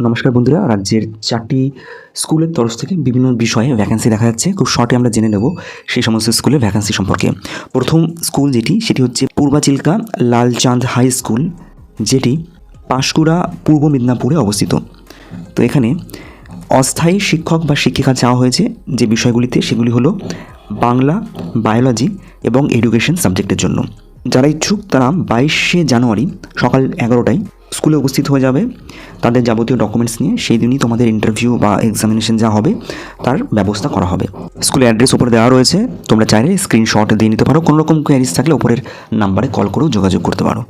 নমস্কার বন্ধুরা, রাজ্যের চারটি স্কুলের তরফ থেকে বিভিন্ন বিষয়ে ভ্যাকেন্সি দেখা যাচ্ছে। খুব শর্টে আমরা জেনে নেব সেই সমস্ত স্কুলের ভ্যাকেন্সি সম্পর্কে। প্রথম স্কুল যেটি, সেটি হচ্ছে পূর্বাচিল্কা লালচাঁদ হাই স্কুল যেটি পাঁশকুড়া পূর্ব মেদিনীপুরে অবস্থিত। তো এখানে অস্থায়ী শিক্ষক বা শিক্ষিকা চাওয়া হয়েছে। যে বিষয়গুলিতে, সেগুলি হলো বাংলা বায়োলজি এবং এডুকেশন সাবজেক্টের জন্য। যারা ইচ্ছুক, তারা বাইশে জানুয়ারি সকাল এগারোটায় স্কুলে উপস্থিত হয়ে যাবে। তাদের যাবতীয় ডকুমেন্টস নিয়ে সেই দিনই তোমাদের ইন্টারভিউ বা এক্সামিনেশন যা হবে, তার ব্যবস্থা করা হবে। স্কুলের অ্যাড্রেস উপরে দেওয়া রয়েছে। তোমরা চাইলে স্ক্রিনশট দিয়ে নিতে পারো। কোনো রকম কোয়ারিজ থাকলে ওপরের নাম্বারে কল করেও যোগাযোগ করতে পারো।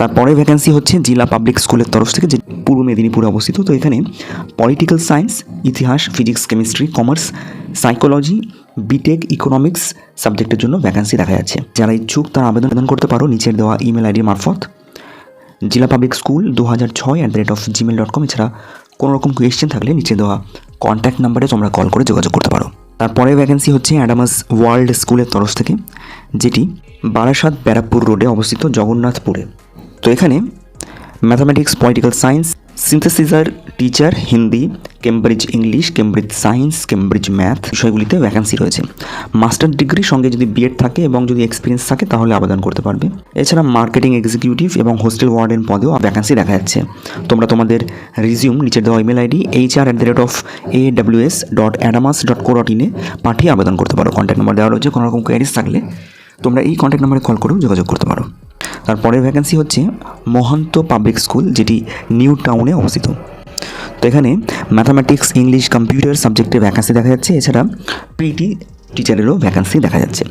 তারপরে ভ্যাকেন্সি হচ্ছে জেলা পাবলিক স্কুলের তরফ থেকে, যে পূর্ব মেদিনীপুরে অবস্থিত। তো এখানে পলিটিক্যাল সায়েন্স ইতিহাস physics chemistry commerce psychology BTech economics সাবজেক্টের জন্য ভ্যাকেন্সি দেখা যাচ্ছে। যারা ইচ্ছুক তারা আবেদন আবেদন করতে পারো। নিচের দেওয়া ইমেল আইডি মারফত। জেলা পাবলিক স্কুল দু হাজার ছয় at the rate of Gmail dot com এছাড়া কোনো রকম কোয়েশ্চেন থাকলে নিচে দেওয়া কন্ট্যাক্ট নাম্বারে তোমরা কল করে যোগাযোগ করতে পারো। তারপরে ভ্যাকেন্সি হচ্ছে অ্যাডামাস ওয়ার্ল্ড স্কুলের তরফ থেকে, যেটি বারাসাত ব্যারাকপুর রোডে অবস্থিত জগন্নাথপুরে। তো এখানে mathematics political science synthesiser teacher Hindi Cambridge English Cambridge science Cambridge math বিষয়গুলিতে ভ্যাকেন্সি রয়েছে। মাস্টার ডিগ্রি সঙ্গে যদি বিএড থাকে এবং যদি এক্সপিরিয়েন্স থাকে, তাহলে আবেদন করতে পারবে। এছাড়া মার্কেটিং এক্সিকিউটিভ এবং হোস্টেল ওয়ার্ডেন পদেও ভ্যাকেন্সি দেখা যাচ্ছে। তোমরা তোমাদের রিজিউম নিচের দেওয়া email ID H R at the rate of A W S dot Adamas dot co dot ইনে পাঠিয়ে আবেদন করতে পারো। কন্ট্যাক্ট নাম্বার দেওয়া রয়েছে, কোনো রকম কোয়ারিজ থাকলে তোমরা এই কন্ট্যাক্ট নাম্বারে কল করেও যোগাযোগ করতে পারো। তারপরের ভ্যাকেন্সি হচ্ছে মহন্ত পাবলিক স্কুল যেটি নিউ টাউনে অবস্থিত। তো এখানে ম্যাথামেটিক্স ইংলিশ কম্পিউটার সাবজেক্টে ভ্যাকেন্সি দেখা যাচ্ছে। এছাড়া প্রিটি টিচারেরও ভ্যাকেন্সি দেখা যাচ্ছে।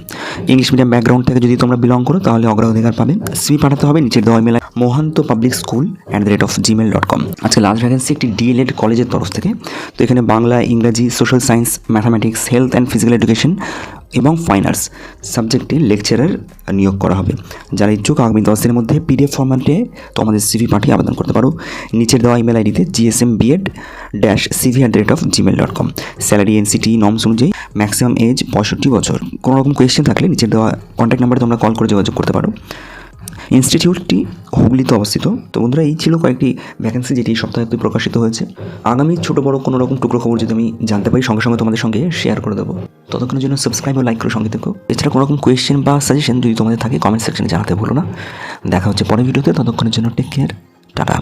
ইংলিশ মিডিয়াম ব্যাকগ্রাউন্ড থেকে যদি তোমরা বিলং করো, তাহলে অগ্রাধিকার পাবে। সিভি পাঠাতে হবে, নিচের দেওয়া email Mahanta public school at the rate of Gmail dot com আজকে লাস্ট ভ্যাকেন্সি একটি ডিএলএড কলেজের তরফ থেকে। তো এখানে বাংলা, ইংরাজি social science mathematics health and physical education এবং ফাইন আর্টস সাবজেক্টে লেকচারার নিয়োগ করা হবে। যারা ইচ্ছুক আগামী দশ দিনের মধ্যে পিডিএফ ফর্ম্যাটে তোমাদের সিভি পাঠিয়ে আবেদন করতে পারো, নিচের দেওয়া ইমেল আইডিতে GSM BEd dash CV at rate of Gmail dot com salary NCT norms অনুযায়ী ম্যাক্সিমাম এজ পঁয়ষট্টি বছর। কোনো রকম কোয়েশ্চেন থাকলে নিচের দেওয়া কন্ট্যাক্ট নাম্বারে তোমরা কল করে যোগাযোগ করতে পারো। ইনস্টিটিউটটি হুগলিতে অবস্থিত। তো বন্ধুরা, এই ছিল কয়েকটি ভ্যাকেন্সি যেটি এই সপ্তাহে প্রকাশিত হয়েছে। আগামী ছোটো বড় কোনো রকম টুকরো খবর যদি আমি জানতে পারি, সঙ্গে সঙ্গে তোমাদের সঙ্গে শেয়ার করে দেবো। ততক্ষণের জন্য সাবস্ক্রাইব ও লাইক করে সঙ্গে থেকো। এছাড়া কোনো রকম কোয়েশ্চেন বা সাজেশন যদি তোমাদের থাকে কমেন্ট সেকশনে জানাতে ভুলো না। দেখা হচ্ছে পরের ভিডিওতে ততক্ষণের জন্য টেক কেয়ার টাটা।